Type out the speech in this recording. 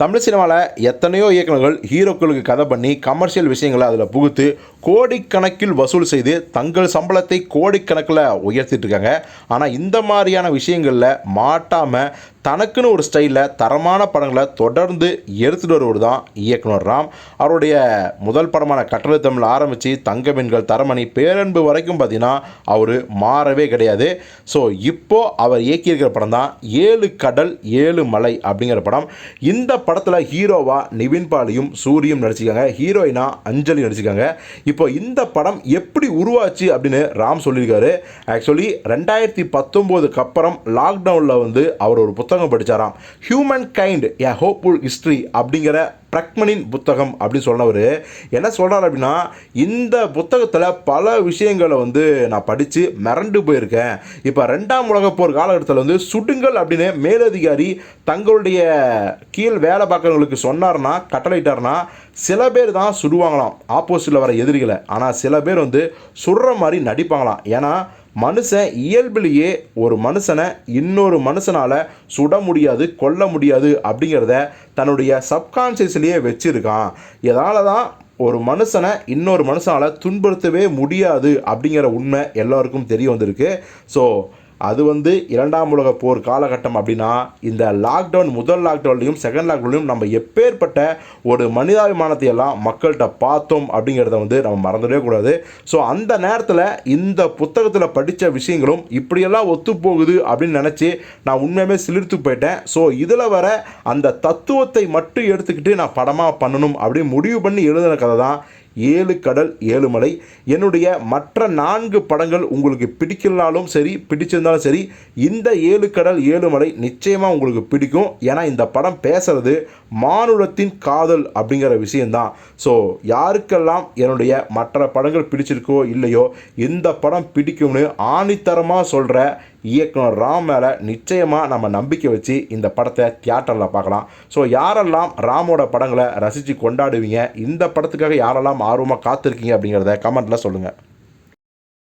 தமிழ் சினிமாவில் எத்தனையோ இயக்குனர்கள் ஹீரோக்களுக்கு கதை பண்ணி கமர்ஷியல் விஷயங்களை அதில் புகுத்து கோடிக்கணக்கில் வசூல் செய்து தங்கள் சம்பளத்தை கோடிக்கணக்கில் உயர்த்திட்டு இருக்காங்க. ஆனால் இந்த மாதிரியான விஷயங்களில் மாட்டாமல் தனக்குன்னு ஒரு ஸ்டைலில் தரமான படங்களை தொடர்ந்து எடுத்துகிட்டு வருவது தான் இயக்குனர் ராம். அவருடைய முதல் படமான கட்டளை தமிழ் ஆரம்பித்து தங்கமின்கள் தரமணி பேரன்பு வரைக்கும் பார்த்தீங்கன்னா அவர் மாறவே கிடையாது. ஸோ இப்போது அவர் இயக்கியிருக்கிற படம் தான் ஏழு கடல் ஏழு மலை அப்படிங்கிற படம். இந்த படத்தில் ஹீரோவாக நிவின் பாலியும் சூரியும் நடிச்சிருக்காங்க. ஹீரோயினா அஞ்சலி நடிச்சிருக்காங்க. இப்போ இந்த படம் எப்படி உருவாச்சு அப்படின்னு ராம் சொல்லியிருக்காரு. ஆக்சுவலி ரெண்டாயிரத்தி பத்தொம்போதுக்கு அப்புறம் லாக்டவுனில் வந்து அவர் ஒரு புத்தகம் படித்தாராம் humankind a hopeful history அப்படிங்கிற பிரக்மனின் புத்தகம் அப்படின்னு சொன்னவர். என்ன சொல்கிறார் அப்படின்னா இந்த புத்தகத்தில் பல விஷயங்களை வந்து நான் படித்து மிரண்டு போயிருக்கேன். இப்போ ரெண்டாம் உலகப் போர் காலகட்டத்தில் வந்து சுடுங்கள் அப்படின்னு மேலதிகாரி தங்களுடைய கீழ் வேலை பார்க்குறவங்களுக்கு சொன்னார்னா கட்டளையிட்டார்னா சில பேர் தான் சுடுவாங்களாம். ஆப்போசிட்டில் வர எதிரிகளை. ஆனால் சில பேர் வந்து சுடுற மாதிரி நடிப்பாங்களாம். ஏன்னா மனுஷன் இயல்பிலேயே ஒரு மனுஷனை இன்னொரு மனுஷனால் சுட முடியாது கொல்ல முடியாது அப்படிங்கிறத தன்னுடைய சப்கான்சியஸ்லேயே வச்சுருக்கான். இதனால தான் ஒரு மனுஷனை இன்னொரு மனுஷனால் துன்புறுத்தவே முடியாது அப்படிங்கிற உண்மை எல்லாருக்கும் தெரிய வந்திருக்கு. ஸோ அது வந்து இரண்டாம் உலக போர் காலகட்டம் அப்படின்னா இந்த லாக்டவுன் முதல் லாக்டவுன்லையும் செகண்ட் லாக்டவுன்லையும் நம்ம எப்பேற்பட்ட ஒரு மனிதாபிமானத்தை எல்லாம் மக்கள்கிட்ட பார்த்தோம் அப்படிங்கிறத வந்து நம்ம மறந்துடவே கூடாது. ஸோ அந்த நேரத்தில் இந்த புத்தகத்தில் படித்த விஷயங்களும் இப்படியெல்லாம் ஒத்து போகுது அப்படின்னு நினச்சி நான் உண்மையுமே சிலிர்த்து போயிட்டேன். ஸோ இதில் வர அந்த தத்துவத்தை மட்டும் எடுத்துக்கிட்டு நான் படமாக பண்ணணும் அப்படின்னு முடிவு பண்ணி எழுதின கதை தான் ஏழு கடல் ஏழு மலை. என்னுடைய மற்ற நான்கு படங்கள் உங்களுக்கு பிடிக்கலனாலும் சரி பிடிச்சிருந்தாலும் சரி இந்த ஏழு கடல் ஏழு மலை நிச்சயமாக உங்களுக்கு பிடிக்கும். ஏன்னா இந்த படம் பேசுறது மானுடத்தின் காதல் அப்படிங்கிற விஷயந்தான் ஸோ யாருக்கெல்லாம் என்னுடைய மற்ற படங்கள் பிடிச்சிருக்கோ இல்லையோ இந்த படம் பிடிக்கும்னு ஆணித்தரமாக சொல்கிற இயக்குனர் ராம் மேலே நிச்சயமாக நம்ம நம்பிக்கை வச்சு இந்த படத்தை தியேட்டரில் பார்க்கலாம். ஸோ யாரெல்லாம் ராமோட படங்களை ரசித்து கொண்டாடுவீங்க இந்த படத்துக்காக யாரெல்லாம் ஆர்வமாக காத்திருக்கீங்க அப்படிங்கிறத கமெண்ட்டில் சொல்லுங்கள்